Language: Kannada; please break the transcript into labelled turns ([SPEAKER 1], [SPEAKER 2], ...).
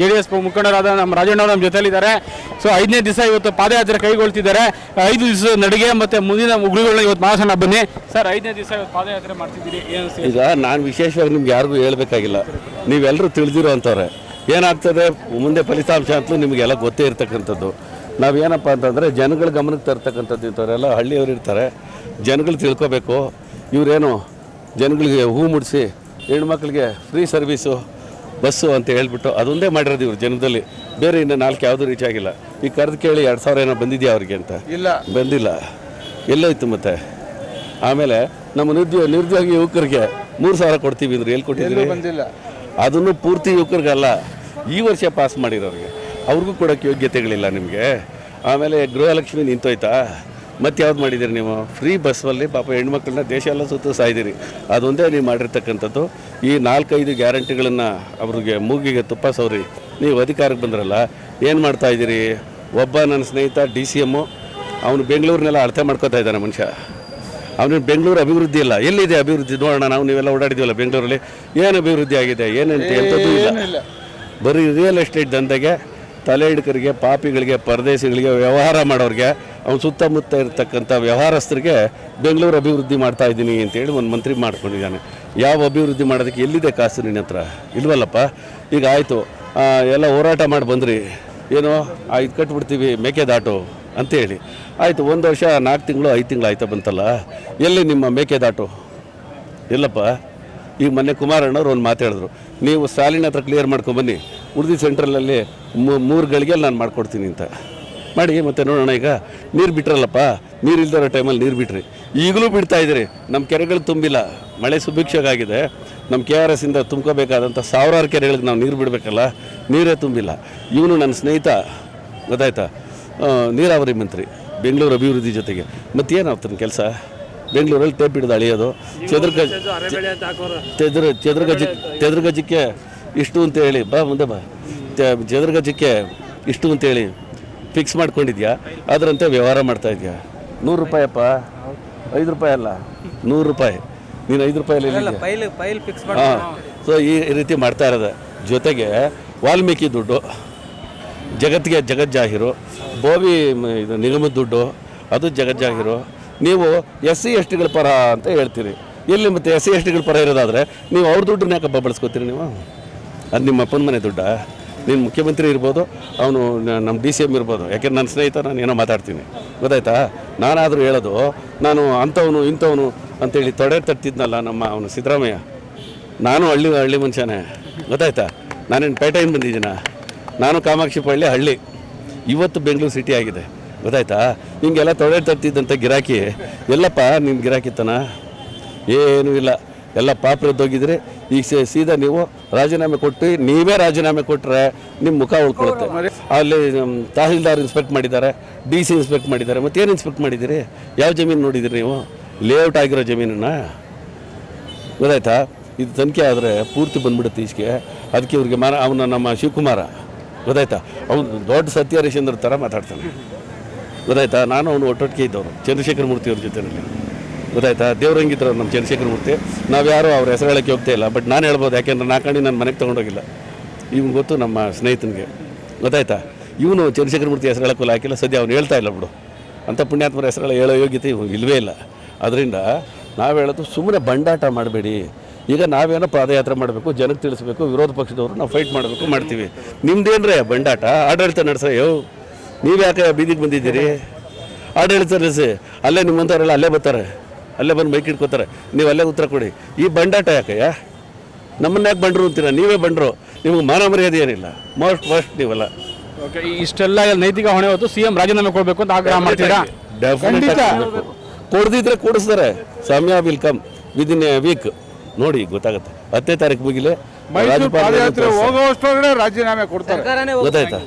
[SPEAKER 1] ಜೆ ಡಿ ಎಸ್ ಮುಖಂಡರಾದ ನಮ್ಮ ರಾಜಣ್ಣ ನಮ್ಮ ಜೊತೆಯಲ್ಲಿದ್ದಾರೆ. ಸೊ ಐದನೇ ದಿವಸ ಇವತ್ತು ಪಾದಯಾತ್ರೆ ಕೈಗೊಳ್ತಿದ್ದಾರೆ. ಐದು ದಿವಸ ನಡಿಗೆ ಮತ್ತೆ ಮುಂದಿನ ಉಗುಳುಗಳನ್ನ ಇವತ್ತು ಮಾಸನ ಬನ್ನಿ. ಸರ್ ಐದನೇ ದಿವಸ ಇವತ್ತು ಪಾದಯಾತ್ರೆ ಮಾಡ್ತಿದ್ದೀರಿ. ಏನು
[SPEAKER 2] ಈಗ ನಾನು ವಿಶೇಷವಾಗಿ ನಿಮ್ಗೆ ಯಾರಿಗೂ ಹೇಳಬೇಕಾಗಿಲ್ಲ. ನೀವೆಲ್ಲರೂ ತಿಳಿದಿರೋ ಅಂಥವ್ರೆ ಏನಾಗ್ತದೆ, ಮುಂದೆ ಫಲಿತಾಂಶ ಅಂತಲೂ ನಿಮಗೆಲ್ಲ ಗೊತ್ತೇ ಇರತಕ್ಕಂಥದ್ದು. ನಾವೇನಪ್ಪ ಅಂತಂದರೆ, ಜನಗಳ ಗಮನಕ್ಕೆ ತರ್ತಕ್ಕಂಥದ್ದು ಇಂಥವರೆಲ್ಲ ಹಳ್ಳಿಯವರು ಇರ್ತಾರೆ. ಜನಗಳು ತಿಳ್ಕೊಬೇಕು. ಇವರೇನು, ಜನಗಳಿಗೆ ಹೂ ಮುಡಿಸಿ ಹೆಣ್ಮಕ್ಳಿಗೆ ಫ್ರೀ ಸರ್ವೀಸು ಬಸ್ಸು ಅಂತ ಹೇಳ್ಬಿಟ್ಟು ಅದೊಂದೇ ಮಾಡಿರೋದು ಇವ್ರು ಜನದಲ್ಲಿ ಬೇರೆ ಇನ್ನು ನಾಲ್ಕು ಯಾವುದೂ ರೀಚ್ ಆಗಿಲ್ಲ. ಈಗ ಕರೆದು ಕೇಳಿ ಎರಡು ಸಾವಿರ ಏನೋ ಬಂದಿದೆಯಾ ಅವ್ರಿಗೆ ಅಂತ?
[SPEAKER 3] ಇಲ್ಲ.
[SPEAKER 2] ಬಂದಿಲ್ಲ. ಎಲ್ಲೋಯ್ತು ಮತ್ತೆ? ಆಮೇಲೆ ನಮ್ಮ ನಿರುದ್ಯೋಗ ನಿರುದ್ಯೋಗಿ ಯುವಕರಿಗೆ ಮೂರು ಸಾವಿರ ಕೊಡ್ತೀವಿ ಅಂದ್ರೆ ಎಲ್ಲಿ ಕೊಟ್ಟಿದ್ರು
[SPEAKER 3] ಬಂದಿಲ್ಲ.
[SPEAKER 2] ಅದನ್ನು ಪೂರ್ತಿ ಯುವಕರಿಗಲ್ಲ ಈ ವರ್ಷ ಪಾಸ್ ಮಾಡಿರೋರಿಗೆ. ಅವ್ರಿಗೂ ಕೊಡೋಕ್ಕೆ ಯೋಗ್ಯತೆಗಳಿಲ್ಲ ನಿಮಗೆ. ಆಮೇಲೆ ಗೃಹಲಕ್ಷ್ಮಿ ನಿಂತೋಯ್ತಾ? ಮತ್ತೆ ಯಾವ್ದು ಮಾಡಿದ್ದೀರಿ ನೀವು? ಫ್ರೀ ಬಸ್ಸಲ್ಲಿ ಪಾಪ ಹೆಣ್ಮಕ್ಳನ್ನ ದೇಶ ಎಲ್ಲ ಸುತ್ತ ಸಾಯ್ದಿರಿ. ಅದೊಂದೇ ನೀವು ಮಾಡಿರ್ತಕ್ಕಂಥದ್ದು. ಈ ನಾಲ್ಕೈದು ಗ್ಯಾರಂಟಿಗಳನ್ನು ಅವ್ರಿಗೆ ಮೂಗಿಗೆ ತುಪ್ಪ ಸವರಿ ನೀವು ಅಧಿಕಾರಕ್ಕೆ ಬಂದ್ರಲ್ಲ ಏನು ಮಾಡ್ತಾ ಇದ್ದೀರಿ? ಒಬ್ಬ ನನ್ನ ಸ್ನೇಹಿತ ಡಿ ಸಿ ಎಮ್ಮು ಅವನು ಬೆಂಗಳೂರಿನೆಲ್ಲ ಅಳತೆ ಮಾಡ್ಕೋತಾ ಇದ್ದಾನೆ ಮನುಷ್ಯ. ಅವನಿಗೆ ಬೆಂಗಳೂರು ಅಭಿವೃದ್ಧಿ ಇಲ್ಲ. ಎಲ್ಲಿದೆ ಅಭಿವೃದ್ಧಿ? ನೋಡೋಣ ನಾವು ನೀವೆಲ್ಲ ಓಡಾಡಿದ್ದೀವಲ್ಲ ಬೆಂಗಳೂರಲ್ಲಿ. ಏನು ಅಭಿವೃದ್ಧಿ ಆಗಿದೆ? ಏನಂತ ಎಂಥದ್ದು ಇಲ್ಲ. ಬರೀ ರಿಯಲ್ ಎಸ್ಟೇಟ್ ದಂಧೆಗೆ ತಲೆ ಹಿಡ್ಕರಿಗೆ ಪಾಪಿಗಳಿಗೆ, ಪರದೇಶಿಗಳಿಗೆ ವ್ಯವಹಾರ ಮಾಡೋರಿಗೆ, ಅವ್ನ ಸುತ್ತಮುತ್ತ ಇರತಕ್ಕಂಥ ವ್ಯವಹಾರಸ್ಥರಿಗೆ ಬೆಂಗಳೂರು ಅಭಿವೃದ್ಧಿ ಮಾಡ್ತಾ ಇದ್ದೀನಿ ಅಂತೇಳಿ ಒಂದು ಮಂತ್ರಿ ಮಾಡ್ಕೊಂಡಿದ್ದಾನೆ. ಯಾವ ಅಭಿವೃದ್ಧಿ ಮಾಡೋದಕ್ಕೆ ಎಲ್ಲಿದೆ ಕಾಸು ನಿನ್ನ ಹತ್ರ? ಇಲ್ವಲ್ಲಪ್ಪ? ಈಗ ಆಯಿತು. ಎಲ್ಲ ಹೋರಾಟ ಮಾಡಿ ಬಂದ್ರಿ. ಏನೋ ಇದು ಕಟ್ಬಿಡ್ತೀವಿ ಮೇಕೆದಾಟು ಅಂತೇಳಿ ಆಯಿತು, ಒಂದು ವರ್ಷ, ನಾಲ್ಕು ತಿಂಗಳು, ಐದು ತಿಂಗಳು ಆಯ್ತಾ ಬಂತಲ್ಲ? ಎಲ್ಲಿ ನಿಮ್ಮ ಮೇಕೆದಾಟು ಇಲ್ಲಪ್ಪ. ಈಗ ಮೊನ್ನೆ ಕುಮಾರಣ್ಣವ್ರು ಒಂದು ಮಾತು ಹೇಳಿದ್ರು. ನೀವು ಸಾಲಿನ ಹತ್ರ ಕ್ಲಿಯರ್ ಮಾಡ್ಕೊಂಬನ್ನಿ ಉರ್ದಿ ಸೆಂಟ್ರಲಲ್ಲಿ ಮೂರು ಗಳಿಗೆ ನಾನು ಮಾಡ್ಕೊಡ್ತೀನಿ ಅಂತ. ಮಾಡಿ, ಮತ್ತೆ ನೋಡೋಣ ಈಗ. ನೀರು ಬಿಟ್ರಲ್ಲಪ್ಪ. ನೀರು ಇಲ್ದಿರೋ ಟೈಮಲ್ಲಿ ನೀರು ಬಿಟ್ರಿ. ಈಗಲೂ ಬಿಡ್ತಾ ಇದ್ದೀರಿ. ನಮ್ಮ ಕೆರೆಗಳು ತುಂಬಿಲ್ಲ. ಮಳೆ ಸುಭಿಕ್ಷವಾಗಿದೆ. ನಮ್ಮ ಕೆ ಆರ್ ಎಸ್ಸಿಂದ ತುಂಬ್ಕೋಬೇಕಾದಂಥ ಸಾವಿರಾರು ಕೆರೆಗಳಿಗೆ ನಾವು ನೀರು ಬಿಡಬೇಕಲ್ಲ. ನೀರೇ ತುಂಬಿಲ್ಲ. ಇವನು ನನ್ನ ಸ್ನೇಹಿತ. ಗೊತ್ತಾಯ್ತಾ? ನೀರಾವರಿ ಮಂತ್ರಿ. ಬೆಂಗಳೂರು ಅಭಿವೃದ್ಧಿ ಜೊತೆಗೆ. ಮತ್ತೇನಾಗ್ತಾನೆ ಕೆಲಸ? ಬೆಂಗಳೂರಲ್ಲಿ ಟೇಪ್ ಹಿಡಿದು ಅಳಿಯೋದು ಚದುರ್ಗ ಚದುರ ಚದುರ್ಗಜಿ ಚದುರ್ಗಜಕ್ಕೆ ಇಷ್ಟು ಅಂತ ಹೇಳಿ. ಬಾ ಮುಂದೆ ಬಾ. ಚದುರ್ಗಜಕ್ಕೆ ಇಷ್ಟು ಅಂತೇಳಿ ಫಿಕ್ಸ್ ಮಾಡ್ಕೊಂಡಿದ್ಯಾ? ಅದರಂತೆ ವ್ಯವಹಾರ ಮಾಡ್ತಾ ಇದೆಯಾ? ನೂರು ರೂಪಾಯಪ್ಪ ಐದು ರೂಪಾಯಿ ಅಲ್ಲ. ನೂರು ರೂಪಾಯಿ. ನೀನು ಐದು ರೂಪಾಯಲ್ಲಿ
[SPEAKER 4] ಫೈಲ್ ಫೈಲ್ ಫಿಕ್ಸ್
[SPEAKER 2] ಹಾಂ. ಸೊ ಈ ರೀತಿ ಮಾಡ್ತಾ ಇರೋದು. ಜೊತೆಗೆ ವಾಲ್ಮೀಕಿ ದುಡ್ಡು ಜಗತ್ತಿಗೆ ಜಗಜ್ಜಾಹಿರು ಬೋವಿ ಇದು ನಿಗಮದ ದುಡ್ಡು ಅದು ಜಗಜ್ಜಾಹಿರು ನೀವು ಎಸ್ ಸಿ ಎಸ್ ಟಿಗಳ ಪರ ಅಂತ ಹೇಳ್ತೀರಿ. ಎಲ್ಲಿ ಮತ್ತೆ ಎಸ್ ಸಿ ಎಸ್ ಟಿಗಳ ಪರ ಇರೋದಾದರೆ ನೀವು ಅವ್ರ ದುಡ್ಡನ್ನ ಯಾಕಪ್ಪ ಬಳಸ್ಕೋತೀರಿ ನೀವು? ಅದು ನಿಮ್ಮ ಅಪ್ಪನ ಮನೆ ದುಡ್ಡ? ನೀನು ಮುಖ್ಯಮಂತ್ರಿ ಇರ್ಬೋದು, ಅವನು ನಮ್ಮ ಡಿ ಸಿ ಎಂ ಇರ್ಬೋದು. ಯಾಕೆಂದ್ರೆ ನನ್ನ ಸ್ನೇಹಿತ, ನಾನು ಏನೋ ಮಾತಾಡ್ತೀನಿ. ಗೊತ್ತಾಯ್ತಾ? ನಾನಾದರೂ ಹೇಳೋದು, ನಾನು ಅಂಥವನು, ಇಂಥವನು ಅಂತೇಳಿ ತೊಡೆ ತಟ್ಟಿದ್ನಲ್ಲ ನಮ್ಮ ಅವನು ಸಿದ್ದರಾಮಯ್ಯ. ನಾನು ಹಳ್ಳಿ ಹಳ್ಳಿ ಮನುಷ್ಯನೇ ಗೊತ್ತಾಯ್ತಾ? ನಾನೇನು ಪೇಟೆಯಿಂದ ಬಂದಿದ್ದೀನ? ನಾನು ಕಾಮಾಕ್ಷಿ ಪಳ್ಳಿ ಹಳ್ಳಿ. ಇವತ್ತು ಬೆಂಗಳೂರು ಸಿಟಿ ಆಗಿದೆ. ಗೊತ್ತಾಯ್ತಾ? ಹಿಂಗೆಲ್ಲ ತೊಡೆ ತಟ್ಟಿದ್ದಂಥ ಗಿರಾಕಿ. ಎಲ್ಲಪ್ಪ ನಿಮ್ಮ ಗಿರಾಕಿತನ? ಏನೂ ಇಲ್ಲ. ಎಲ್ಲ ಪಾಪ್ರದ್ದೋಗಿದ್ರೆ ಈಗ ಸೇ- ಸೀದಾ ನೀವು ರಾಜೀನಾಮೆ ಕೊಟ್ಟು ನೀವೇ ರಾಜೀನಾಮೆ ಕೊಟ್ಟರೆ ನಿಮ್ಮ ಮುಖ ಉಳ್ಕೊಳುತ್ತೆ. ಅಲ್ಲಿ ತಹಸೀಲ್ದಾರ್ ಇನ್ಸ್ಪೆಕ್ಟ್ ಮಾಡಿದ್ದಾರೆ ಡಿ ಸಿ ಇನ್ಸ್ಪೆಕ್ಟ್ ಮಾಡಿದ್ದಾರೆ ಮತ್ತೇನು ಇನ್ಸ್ಪೆಕ್ಟ್ ಮಾಡಿದ್ದೀರಿ? ಯಾವ ಜಮೀನು ನೋಡಿದಿರಿ ನೀವು? ಲೇಔಟ್ ಆಗಿರೋ ಜಮೀನನ್ನು? ಗೊತ್ತಾಯ್ತಾ? ಇದು ತನಿಖೆ ಆದರೆ ಪೂರ್ತಿ ಬಂದ್ಬಿಡುತ್ತೆ ಈಚೆಗೆ. ಅದಕ್ಕೆ ಇವ್ರಿಗೆ ಮಾರ ಅವನ ನಮ್ಮ ಶಿವಕುಮಾರ. ಗೊತ್ತಾಯ್ತಾ? ಅವನು ದೊಡ್ಡ ಸತ್ಯ ಹರಿಶ್ಚಂದ್ರ ಥರ ಮಾತಾಡ್ತಾನೆ. ಗೊತ್ತಾಯ್ತಾ? ನಾನು ಅವನು ಒಟ್ಟೊಟ್ಟಿಗೆ ಇದ್ದವರು ಚಂದ್ರಶೇಖರ ಮೂರ್ತಿ ಅವ್ರ ಜೊತೆಯಲ್ಲಿ. ಗೊತ್ತಾಯ್ತಾ? ದೇವರಂಗಿದ್ರು ನಮ್ಮ ಚಂದ್ರಶೇಖರ ಮೂರ್ತಿ. ನಾವು ಯಾರು ಅವ್ರ ಹೆಸರು ಹೇಳೋಕ್ಕೆ ಹೋಗ್ತಾ ಇಲ್ಲ ಬಟ್ ನಾನು ಹೇಳ್ಬೋದು, ಯಾಕೆಂದ್ರೆ ನಾಲ್ಕಂಡು ನನ್ನ ಮನೆಗೆ ತೊಗೊಂಡೋಗಿಲ್ಲ. ಇವ್ನು ಗೊತ್ತು ನಮ್ಮ ಸ್ನೇಹಿತನಿಗೆ. ಗೊತ್ತಾಯ್ತಾ? ಇವನು ಚಂದ್ರಶೇಖರ ಮೂರ್ತಿ ಹೆಸರು ಹೇಳೋಕ್ಕೂ ಹಾಕಿಲ್ಲ, ಸದ್ಯ ಅವ್ನು ಹೇಳ್ತಾ ಇಲ್ಲ ಬಿಡು. ಅಂಥ ಪುಣ್ಯಾತ್ಮರ ಹೆಸರೆಲ್ಲ ಹೇಳೋ ಯೋಗ್ಯತೆ ಇವು ಇಲ್ವೇ ಇಲ್ಲ. ಅದರಿಂದ ನಾವು ಹೇಳೋದು ಸುಮ್ಮನೆ ಬಂಡಾಟ ಮಾಡಬೇಡಿ. ಈಗ ನಾವೇನೋ ಪಾದಯಾತ್ರೆ ಮಾಡಬೇಕು ಜನಕ್ಕೆ ತಿಳಿಸ್ಬೇಕು, ವಿರೋಧ ಪಕ್ಷದವರು ನಾವು ಫೈಟ್ ಮಾಡಬೇಕು, ಮಾಡ್ತೀವಿ. ನಿಮ್ದೇನ್ರೇ ಬಂಡಾಟ? ಆಡಳಿತ ನಡೆಸ ಯೋ ನೀವು ಯಾಕೆ ಬೀದಿಗೆ ಬಂದಿದ್ದೀರಿ? ಆಡಳಿತ ನಡೆಸಿ ಅಲ್ಲೇ ನಿಮ್ಮಂಥವ್ರೆಲ್ಲ ಅಲ್ಲೇ ಬರ್ತಾರೆ. ಅಲ್ಲೇ ಬಂದು ಮೈಕ್ ಇಟ್ಕೋತಾರೆ ನೀವು ಅಲ್ಲೇ ಉತ್ತರ ಕೊಡಿ. ಈ ಬಂಡಾಟ ಯಾಕಯ್ಯ ನಮ್ಮನ್ನ ಯಾಕೆ ಬಂಡರು ಅಂತೀರ? ನೀವೇ ಬಂಡರು. ನಿಮಗೆ ಮಾನ ಮರ್ಯಾದೆ ಏನಿಲ್ಲ. Most first ನೀವಲ್ಲ.
[SPEAKER 1] ಓಕೆ ಇಷ್ಟೆಲ್ಲ ನೈತಿಕ ಹೊಣೆ ಹೊತ್ತು ಸಿ ಎಂ ರಾಜೀನಾಮೆ ಕೊಡಬೇಕು ಅಂತ ಆಗ್ರಹ ಮಾಡ್ತೀರಾ?
[SPEAKER 2] ಡೆಫಿನೆಟ್ ಕೊಡ್ದಿದ್ರೆ ಕೊಡಿಸ್ತಾರೆ. ಸಮಯ will come within a week ನೋಡಿ ಗೊತ್ತಾಗುತ್ತೆ. ಹತ್ತನೇ ತಾರೀಕು ಮುಗಿಲೆ.
[SPEAKER 3] ಹೋಗೋಷ್ಟೊಳಗಡೆ ರಾಜೀನಾಮೆ ಕೊಡ್ತಾರೆ.
[SPEAKER 2] ಗೊತ್ತಾಯ್ತಾ?